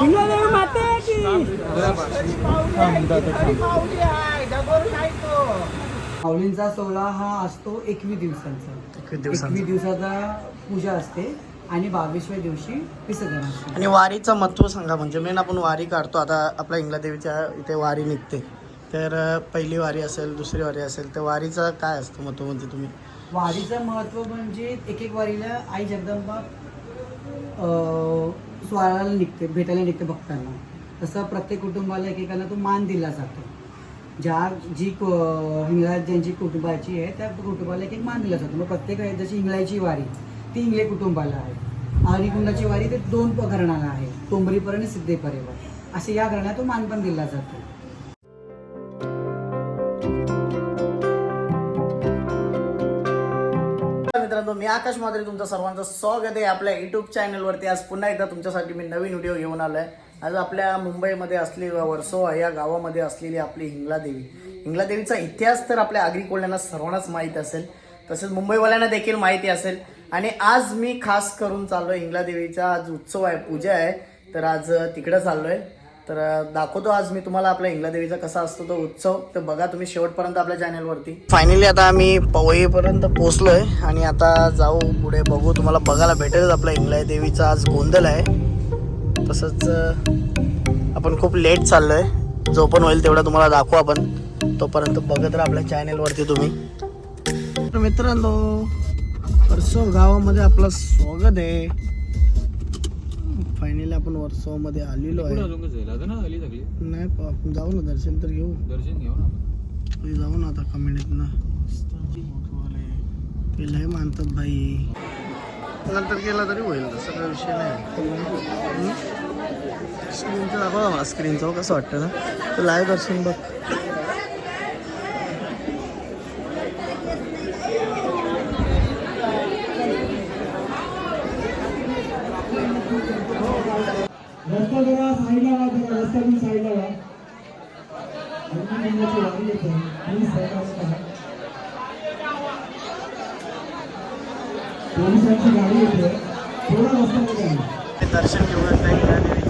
हिंगळादेवी माते की माऊलींचा सोहळा हा असतो एकवीस दिवसांचा. एकवीस दिवसांचा. पूजा असते आणि बावीसव्या दिवशी विसर्जन असते. आणि वारीचं महत्त्व सांगा म्हणजे मेन आपण वारी काढतो. आता आपल्या इंग्लादेवीच्या इथे वारी निघते. तर पहिली वारी असेल दुसरी वारी असेल तर वारीचं काय असतं महत्त्व म्हणजे तुम्ही? वारीचं महत्त्व म्हणजे एक एक वारीला आई जगदंबा अं, स्वाराला निघते भेटायला निघते भक्तांना. तसं प्रत्येक कुटुंबाला एकेकाला तो मान दिला जातो. ज्या जी क- ज्यांची कुटुंबाची आहे त्या कुटुंबाला एक एक मान दिला जातो. मग प्रत्येक आहे जशी हिंगळाची वारी ती इंगळे कुटुंबाला आहे. आरिकुंडाची वारी ते दोन घराणाला आहे. तोंबरीपर आणि सिद्धेपरेवर असे या घराण्यात तो मान पण दिला जातो. मित्रांनो मी आकाश माधुरी तुमचं सर्वांचं स्वागत आहे आपल्या युट्यूब चॅनलवरती आज पुन्हा एकदा तुमच्यासाठी मी नवीन व्हिडिओ घेऊन आलो आहे आज आपल्या मुंबईमध्ये असलेली वर्सोवा या गावामध्ये असलेली आपली हिंगलादेवी. हिंगलादेवीचा इतिहास तर आपल्या आगरी कोल्ह्यांना सर्वांनाच माहीत असेल. तसेच मुंबईवाल्यांना देखील माहिती असेल. आणि आज मी खास करून चाललो आहे हिंगलादेवीचा आज उत्सव आहे पूजा आहे. तर आज तिकडं चाललो आहे तर दाखवतो आज मी तुम्हाला आपल्या इंग्लादेवीचा कसा असतो तो उत्सव. तर बघा तुम्ही शेवटपर्यंत आपल्या चॅनलवरती फायनली आता आम्ही पवईपर्यंत पोहोचलोय आणि आता जाऊ पुढे बघू. तुम्हाला बघायला भेटेल आपल्या इंग्लाय देवीचा आज गोंधळ आहे. तसंच आपण खूप लेट चाललोय. जो पण होईल तेवढा तुम्हाला दाखवू आपण. तोपर्यंत बघत राहा आपल्या चॅनेलवरती तुम्ही. तर मित्रांनो वर्सो गावामध्ये आपलं स्वागत आहे. फायनली आपण वर्सोमध्ये आलेलो आहे. नाही प- आपण जाऊ ना दर्शन तर घेऊ. दर्शन घेऊ ना ते जाऊ ना आता कमेंट ना. ते लय मानतात भाई नंतर गेला तरी होईल तसं काही विषय नाही. स्क्रीनचं दाखवा मला स्क्रीनचं कसं वाटतं ना? लाईव्ह दर्शन बघ. रस्ता जरा साईडला वा जरा रस्त्यातून साईडला वा पोलिसांची गाडी येते. थोडा रस्ता आहे ते दर्शन घेऊया नाही.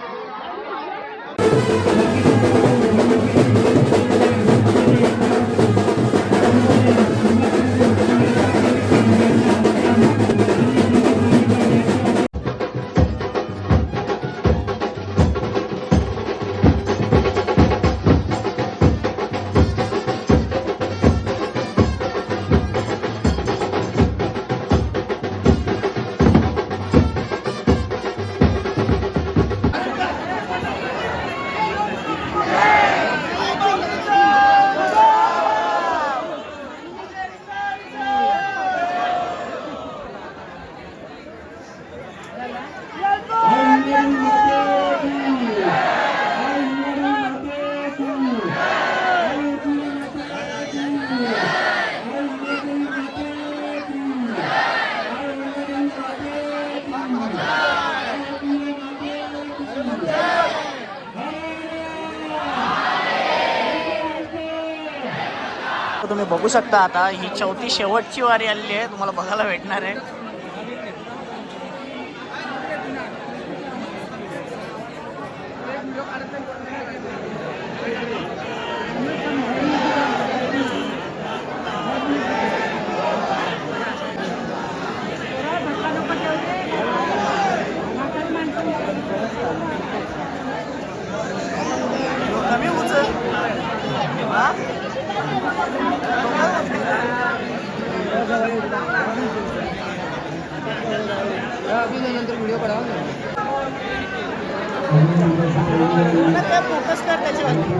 तुम्ही बघू शकता आता. ही चौथी शेवटची वारी आलेली आहे. तुम्हाला बघायला भेटणार आहे. नंतर व्हिडिओ काढावा फोकस कर त्याच्यावर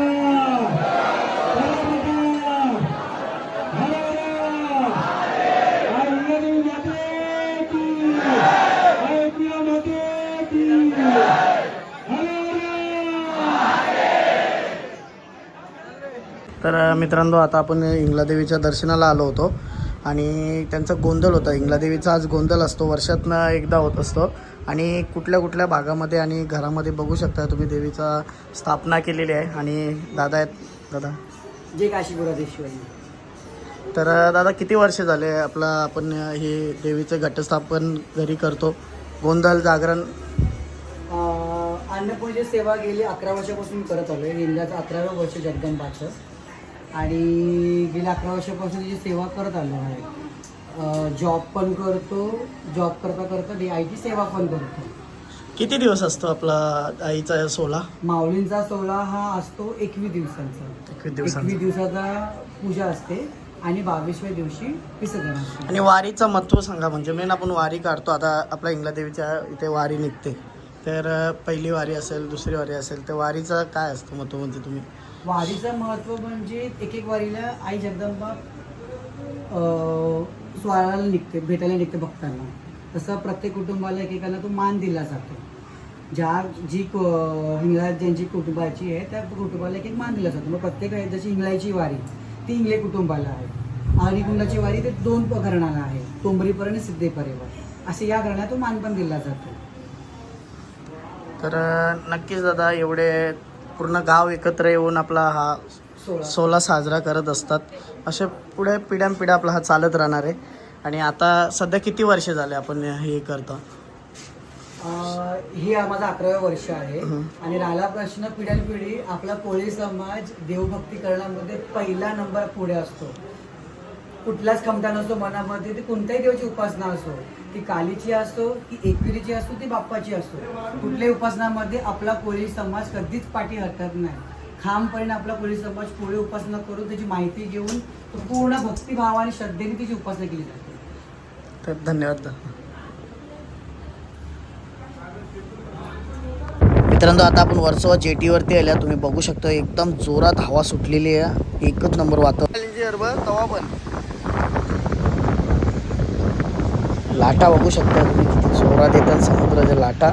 मित्रांनो आता आपण इंगलादेवीच्या दर्शनाला आलो होतो आणि त्यांचा गोंधळ होता. इंगलादेवीचा आज गोंधळ असतो वर्षातनं एकदा होत असतो. आणि कुठल्या कुठल्या भागामध्ये आणि घरामध्ये बघू शकता तुम्ही देवीचा स्थापना केलेली आहे. आणि दादा आहेत दादा? जे काशीपुराधीश्वरी तर दादा किती वर्ष झाले आपला आपण हे देवीचं घटस्थापन घरी करतो? गोंधळ जागरण? अन्नपूर्णेची सेवा गेली अकरा वर्षापासून करत आलो आहे यंदाचं अकरावं वर्ष जगदंबाचं. आणि गेल्या अकरा वर्षापासून जी सेवा करत आलो आहे जॉब पण करतो जॉब करता करता डी आयची सेवा पण करतो. किती दिवस असतो आपला आईचा सोला माऊलींचा सोहळा हा असतो एकवीस दिवसांचा. एकवीस दिवसांचा. एकवीस दिवसाचा पूजा असते आणि बावीसव्या दिवशी विसर्जन असते आणि वारीचं महत्त्व सांगा म्हणजे मेन आपण वारी काढतो आता आपल्या इंगलादेवीच्या इथे वारी निघते. तर पहिली वारी असेल दुसरी वारी असेल तर वारीचं काय असतं महत्त्व म्हणजे तुम्ही? वारीचं महत्त्व म्हणजे एक एक वारीला आई जगदंबा स्वाराला निघते भेटायला निघते भक्तांना. तसं प्रत्येक कुटुंबाला एकेकाला तो मान दिला जातो. ज्या जी क- हिंगळा ज्यांची कुटुंबाची आहे त्या कुटुंबाला एक एक मान दिला जातो. मग प्रत्येक आहे जशी इंगळाची वारी ती हिंगळे कुटुंबाला आहे. अग्निकुंडाची वारी ते दोन प- आहे तोंबरीपर आणि सिद्धेपरेवर असे या घराण्यात तो मान पण दिला जातो. तर नक्कीच दादा एवढे पूर्ण गाव एकत्र येऊन आपला हा सोला साजरा करत असतात. असे पुढे पिढ्यानपिढ्या आपला हा चालत राहणार आहे. आणि आता सध्या किती वर्ष झाले आपण हे करतो? ही माझा अकराव्या वर्ष आहे. आणि राहिला प्रश्न पिढ्यानपिढी आपला कोळी समाज देवभक्ती करण्यामध्ये पहिला नंबर पुढे असतो. कुठलाच क्षमता नसतो मनामध्ये ती कोणत्याही देवाची उपासना असो ती कालीची असो की एकविरीची असो ती बाप्पाची असो कुठल्याही उपासनामध्ये आपला कोळी समाज कधीच पाठी हरकत नाही. खामपणे आपला कोळी समाज पुढे उपासना करून त्याची माहिती घेऊन तो पूर्ण भक्तिभाव आणि श्रद्धेने तिची उपासना केली जाते. तर धन्यवाद मित्रांनो आता आपण वर्सोवा जेटीवरती आल्या. तुम्ही बघू शकता एकदम जोरात हवा सुटलेली आहे. एकच नंबर वातावरण. तवा पण लाटा बघू शकता तुम्ही किती जोरात येतात समुद्राच्या लाटा.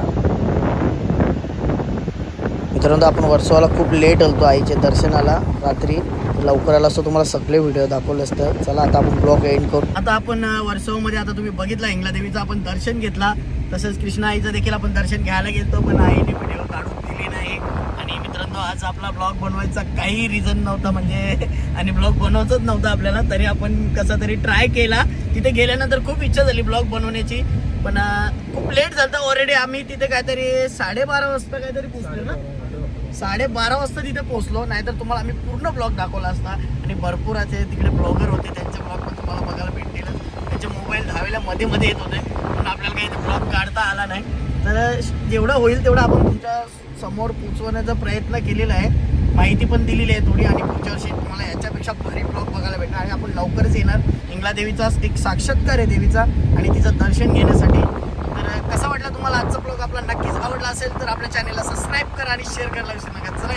मित्रांनो आपण वर्सोवाला खूप लेट होतो आईच्या दर्शनाला रात्री. लवकर आला असतो तुम्हाला सगळे व्हिडिओ दाखवले असतं. चला आता आपण ब्लॉग एंड करू. आता आपण वर्सोमध्ये आता तुम्ही बघितला इंगला देवीचं आपण दर्शन घेतला. तसंच कृष्णा आईचं देखील आपण दर्शन घ्यायला गेलो पण आईने व्हिडिओ काढून दिली नाही. आणि मित्रांनो आज आपला ब्लॉग बनवायचा काही रिझन नव्हता म्हणजे आणि ब्लॉग बनवतच नव्हतं आपल्याला. तरी आपण कसा तरी ट्राय केला. तिथे गेल्यानंतर खूप इच्छा झाली ब्लॉग बनवण्याची पण खूप लेट झालं ऑलरेडी आम्ही तिथे काहीतरी साडेबारा वाजता काहीतरी पोहोचलो ना? साडेबारा वाजता तिथे पोहोचलो. नाहीतर तुम्हाला आम्ही पूर्ण ब्लॉग दाखवला असता. आणि भरपूर असे तिकडे ब्लॉगर होते. त्यांचे ब्लॉग पण तुम्हाला बघायला भेटतील. त्यांचे मोबाईल धावेला मध्ये मध्ये येत होते. पण आपल्याला काही ब्लॉग काढता आला नाही. तर जेवढं होईल तेवढं आपण तुमच्यासमोर पोचवण्याचा प्रयत्न केलेला आहे. माहिती पण दिलेली आहे थोडी आणि पुढच्या वर्षी तुम्हाला याच्यापेक्षा भारी ब्लॉग बघायला भेटणार आणि आपण लवकरच येणार इंगला देवीचा एक साक्षात्कार आहे देवीचा आणि तिचं दर्शन घेण्यासाठी. तर कसा वाटला तुम्हाला आजचा ब्लॉग आपला नक्कीच आवडला असेल तर आपल्या चॅनलला सबस्क्राईब करा आणि शेअर करायला विसरू नका. चला.